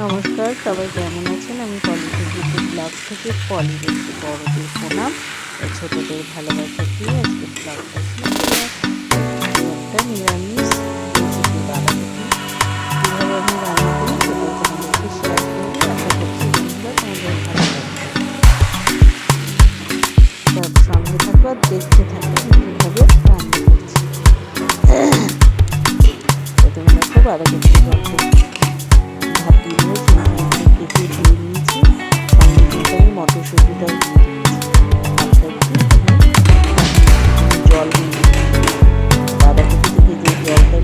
নমস্কার, সবাই কেমন আছেন? আমি পলিটিভিটি ব্লগ থেকে পলি বলছি বড়দের প্রণাম। ছোটদের ভালোবাসা দিয়ে আজকে ব্লগটা। একটা নিরামিষ আর দেখতে কীভাবে রান্না করছি। দেখো বারো কেজি ভাত দিয়ে কেটে দিয়ে দিয়েছি জল দিয়ে বাঁধাকপি থেকে যে জলটা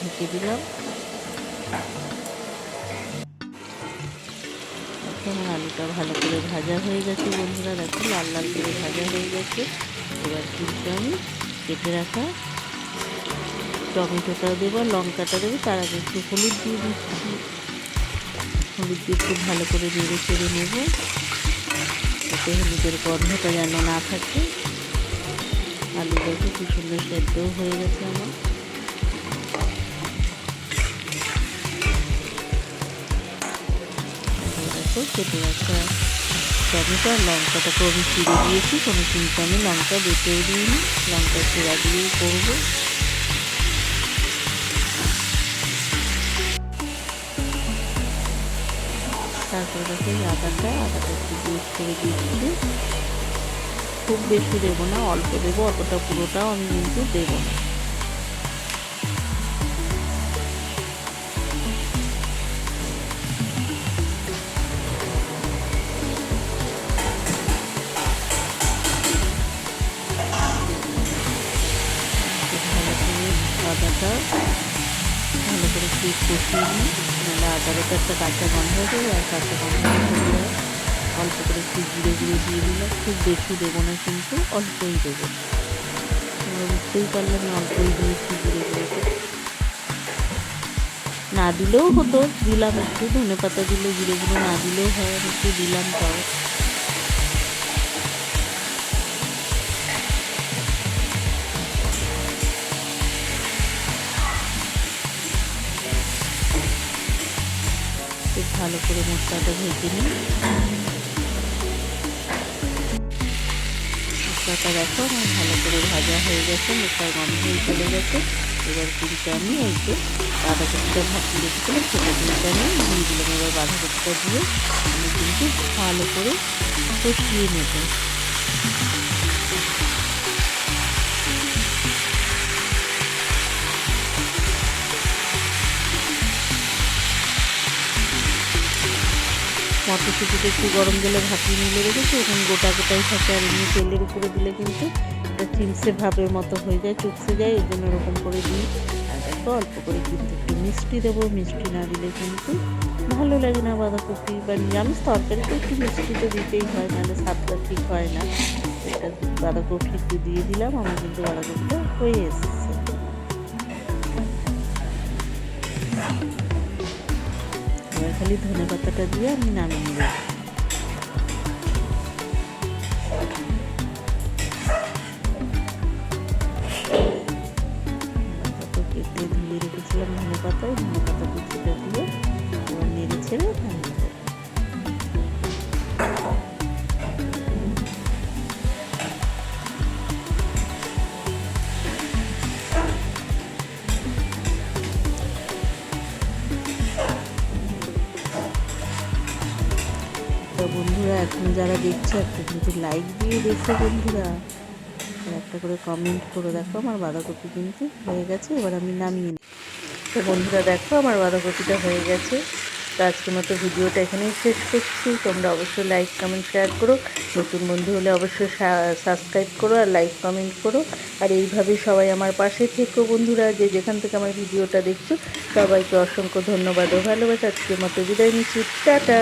ঢেকে দিলাম। এখন আলুটা ভালো করে ভাজা হয়ে গেছে বন্ধুরা। দেখো লাল লাল করে ভাজা হয়ে গেছে। এবার কিন্তু আমি কেটে রাখা টমেটোটা দেবো লঙ্কাটা দেবো। তার আগে একটু হলুদ দিয়ে দিচ্ছি। হলুদ দিয়ে খুব ভালো করে নেড়ে চেড়ে নেব। যাতে হলুদের গন্ধটা যেন না থাকে। আলু দেখো কি সুন্দর সেদ্ধও হয়ে গেছে আমার। দেখো কেটে রাখা টমেটো আর লঙ্কাটাকে আমি চিড়ে দিয়েছি কোনো কিন্তু আমি লঙ্কা বেটেও দিইনি। লঙ্কা চিড়া দিয়েই করব। তারপর এই আদাটা আদাটা একটু পেস্ট করে দিচ্ছি। খুব বেশি দেবো না, অল্প দেবো, অতটা পুরোটাও আমি কিন্তু দেবো না। একটু কষিয়ে নিই নাহলে আদারও তো একটা কাঁচা গন্ধ হবে আর কাঁচা গন্ধ হলে অল্প করে একটু জিরে গুঁড়ো দিয়ে দিলাম খুব বেশি দেবো না কিন্তু অল্পই দেবো তোমরা বুঝতেই পারলে আমি অল্পই দিয়েছি জিরে গুঁড়োটা না দিলেও হতো, দিলাম একটু ধনে পাতা দিলে জিরে গুঁড়ো না দিলেও হয়, একটু দিলাম তাও। খুব ভালো করে মশলাটা ভেজে নিই। মশলাটা দেখো আমার ভালো করে ভাজা হয়ে গেছে মশলার গন্ধই চলে গেছে। এবার কিন্তু আমি এই যে বাঁধাকপিটা ভাজি রেখেছিলাম সেটা কিন্তু আমি দিয়ে দিলাম এবার বাঁধাকপিটা দিয়ে। আমি কিন্তু ভালো করে কষিয়ে নেব। মটরশুঁটিটা একটু গরম জলে ভাপিয়ে নিলে রেখেছি। এখন গোটা গোটাই থাকে আর এমনি তেলের উপরে দিলে কিন্তু চিমসে ভাবের মতো হয়ে যায়, চুপসে যায়। এই জন্য এরকম করে দিই। আর দেখো অল্প করে কিন্তু একটু মিষ্টি দেবো। মিষ্টি না দিলে কিন্তু ভালো লাগে না বাঁধাকপি বা নিরামিষ তরকারিতে একটু মিষ্টি তো দিতেই হয়, নাহলে স্বাদটা ঠিক হয় না। এটা বাঁধাকপি একটু দিয়ে দিলাম, আমার কিন্তু বাঁধাকপিটা হয়ে এসেছে। খালি ধনে পাতাটা দিয়ে আমি নামিয়ে দেবো যারা দেখছে, একটা কিন্তু লাইক দিয়ে দেখছে বন্ধুরা। একটা করে কমেন্ট করে। দেখো, আমার বাঁধাকপি কিন্তু হয়ে গেছে, এবার আমি নামিয়ে নিই। তো বন্ধুরা, দেখো, আমার বাঁধাকপিটা হয়ে গেছে। তো আজকের মতো ভিডিওটা এখানেই শেষ করছি। তোমরা অবশ্যই লাইক কমেন্ট শেয়ার করো। নতুন বন্ধু হলে অবশ্যই সাবস্ক্রাইব করো আর লাইক কমেন্ট করো। আর এইভাবে সবাই আমার পাশে থেকো বন্ধুরা, যে যেখান থেকে আমার ভিডিওটা দেখছ। সবাইকে অসংখ্য ধন্যবাদ ও ভালোবাসা। আজকের মতো বিদায় নিচ্ছি। টাটা!